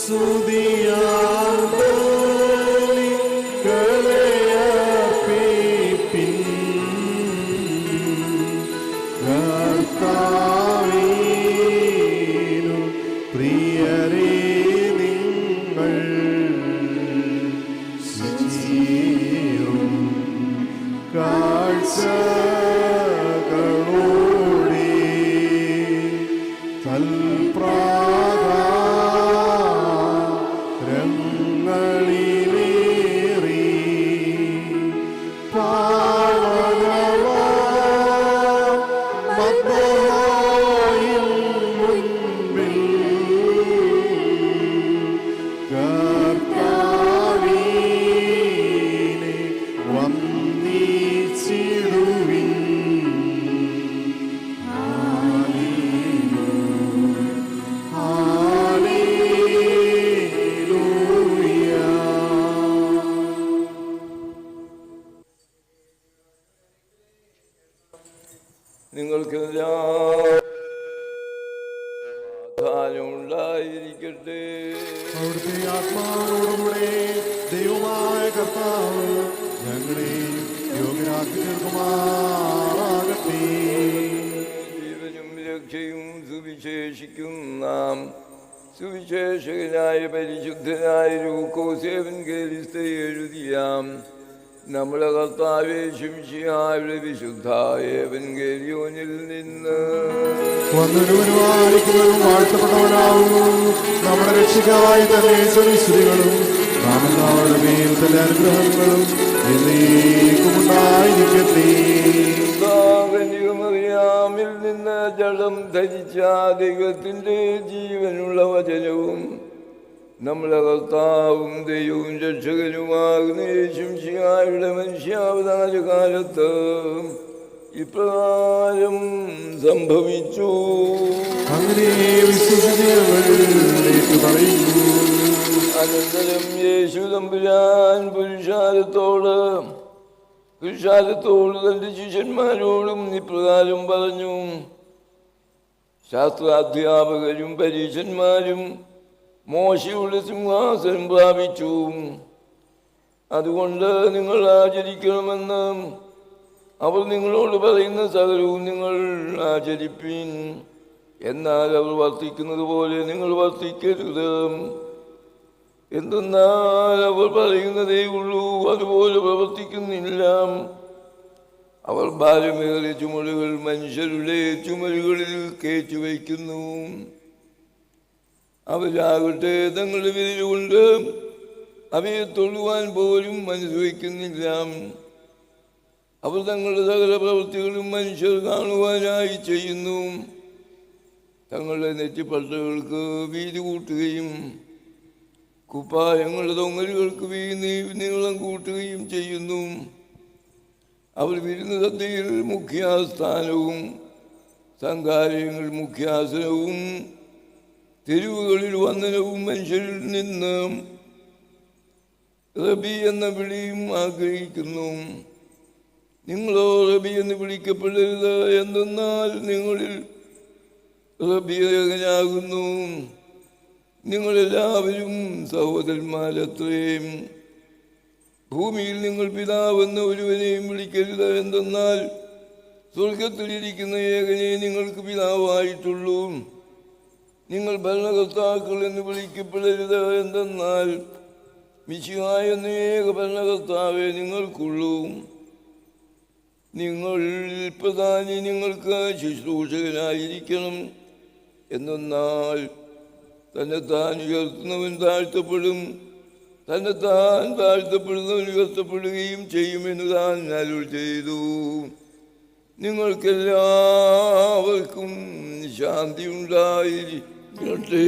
പ്രിയരേ നിങ്ങൾക്കെല്ലാം ഉണ്ടായിരിക്കട്ടെ അവിടുത്തെ ആത്മാവോടുകൂടെ ദൈവമായ കർത്താവ് ഞങ്ങളെ യോഗ്യരാക്കി തീർക്കുമാറാകട്ടെ. ജീവനും രക്ഷയും സുവിശേഷിക്കും നാം. സുവിശേഷകനായ പരിശുദ്ധനായ രൂക്കോസേവൻ കേലിസ്ത എഴുതിയാം. നമ്മുടെ കർത്താവെ ശിംഷിയായുടെ വിശുദ്ധായ ഗേലിയോനിൽ നിന്ന്. നമ്മുടെ രക്ഷിക്കായി തന്നെ മേൽ അനുഗ്രഹങ്ങളും അറിയാമിൽ നിന്ന് ജലം ധരിച്ച ദൈവത്തിന്റെ ജീവനുള്ള വചനവും നമ്മളെ കർത്താവും ദൈവവും രക്ഷകനുമാകുന്ന ശിംഷിയായുടെ മനുഷ്യാവതാര കാലത്ത് ഇപ്രകാരം സംഭവിച്ചു. അനന്തരം യേശു തമ്പുരാൻ പുരുഷാരത്തോട് പുരുഷാരത്തോട് തന്റെ ശിഷ്യന്മാരോടും ഇപ്രകാരം പറഞ്ഞു. ശാസ്ത്രാധ്യാപകരും പരീക്ഷന്മാരും മോശയുടെ സിംഹാസനം പ്രാപിച്ചു. അതുകൊണ്ട് നിങ്ങൾ ആചരിക്കണമെന്ന് അവർ നിങ്ങളോട് പറയുന്ന സകലവും നിങ്ങൾ ആചരിപ്പിൻ. എന്നാൽ അവർ വർത്തിക്കുന്നത് പോലെ നിങ്ങൾ വർത്തിക്കരുത്. എന്തെന്നാൽ അവർ പറയുന്നതേ ഉള്ളൂ അതുപോലെ പ്രവർത്തിക്കുന്നില്ല. അവർ ഭാരമേറിയ ചുമലുകൾ മനുഷ്യരുടെ ചുമലുകളിൽ കയറ്റി വയ്ക്കുന്നു. അവരാകട്ടെ തങ്ങളുടെ വിരലുകൊണ്ട് അവയെ തൊഴുവാൻ പോലും അനുഭവിക്കുന്നില്ല അവർ തങ്ങളുടെ സകല പ്രവൃത്തികളും മനുഷ്യർ കാണുവാനായി ചെയ്യുന്നു. തങ്ങളുടെ നെറ്റിപ്പട്ടകൾക്ക് വീതി കൂട്ടുകയും കുപ്പായങ്ങളുടെ തൊങ്ങലുകൾക്ക് വീതി നീളം കൂട്ടുകയും ചെയ്യുന്നു. അവർ വിരുന്ന് സദ്യയിൽ മുഖ്യാസ്ഥാനവും സംഘാലയങ്ങൾ മുഖ്യാസനവും തെരുവുകളിൽ വന്ദനവും മനുഷ്യരിൽ നിന്ന് റബി എന്ന വിളിയും ആഗ്രഹിക്കുന്നു. നിങ്ങളോ റബി എന്ന് വിളിക്കപ്പെടരുത്. എന്തെന്നാൽ നിങ്ങളിൽ റബിയകനാകുന്നു നിങ്ങളെല്ലാവരും സഹോദരന്മാരത്രയും ഭൂമിയിൽ നിങ്ങൾ പിതാവെന്ന് ഒരുവനെയും വിളിക്കരുത്. എന്തെന്നാൽ സ്വർഗത്തിലിരിക്കുന്ന ഏകനെ നിങ്ങൾക്ക് പിതാവായിട്ടുള്ളൂ. നിങ്ങൾ ഭരണകർത്താക്കൾ എന്ന് വിളിക്കപ്പെടരുത് എന്തെന്നാൽ മിശിഹായ ഏക ഭരണകർത്താവെ നിങ്ങൾക്കുള്ളൂ. നിങ്ങൾ പ്രധാനി നിങ്ങൾക്ക് ശുശ്രൂഷകനായിരിക്കണം. എന്നാൽ തന്നെ താൻ ഉയർത്തുന്നവൻ താഴ്ത്തപ്പെടും. തന്നെ താൻ താഴ്ത്തപ്പെടുന്നവൻ ഉയർത്തപ്പെടുകയും ചെയ്യുമെന്ന് താൻ അരുൾ ചെയ്തു. നിങ്ങൾക്കെല്ലാവർക്കും ശാന്തി ഉണ്ടായിരിക്കട്ടെ